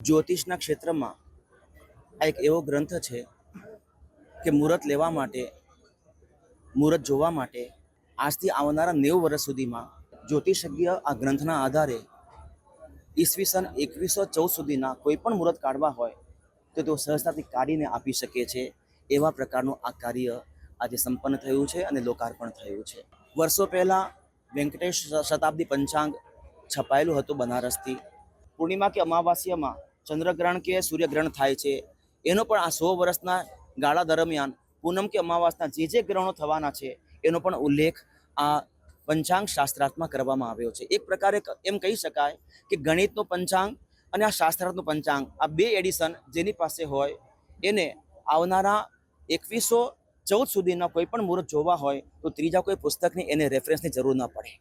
જ્યોતિષના ક્ષેત્રમાં આ એક એવો ગ્રંથ છે કે મુહૂર્ત લેવા માટે, મુહૂર્ત જોવા માટે આજથી આવનારા નેવું વર્ષ સુધીમાં જ્યોતિષજ્ઞ આ ગ્રંથના આધારે ઈસવીસન એકવીસો ચૌદ સુધીના કોઈ પણ મુહૂર્ત કાઢવા હોય તો તેઓ સહજતાથી કાઢીને આપી શકે છે. એવા પ્રકારનું આ કાર્ય આજે સંપન્ન થયું છે અને લોકાર્પણ થયું છે. વર્ષો પહેલાં વેંકટેશ શતાબ્દી પંચાંગ છપાયેલું હતું બનારસથી. પૂર્ણિમા કે અમાવાસ્યામાં ચંદ્રગ્રહણ કે સૂર્યગ્રહણ થાય છે. એનો પણ આ સો વર્ષના ગાળા દરમિયાન પૂનમ કે અમાવાસના જે જે ગ્રહણો થવાના છે, એનો પણ ઉલ્લેખ આ પંચાંગ શાસ્ત્રાર્થમાં કરવામાં આવ્યો છે. એક પ્રકારે એમ કહી શકાય કે ગણિતનું પંચાંગ અને આ શાસ્ત્રાર્થનું પંચાંગ, આ બે એડિશન જેની પાસે હોય, એને આવનારા એકવીસો ચૌદ સુધીના કોઈ પણ મુહૂર્ત જોવા હોય, તો ત્રીજા કોઈ પુસ્તકની એને રેફરન્સની જરૂર ન પડે.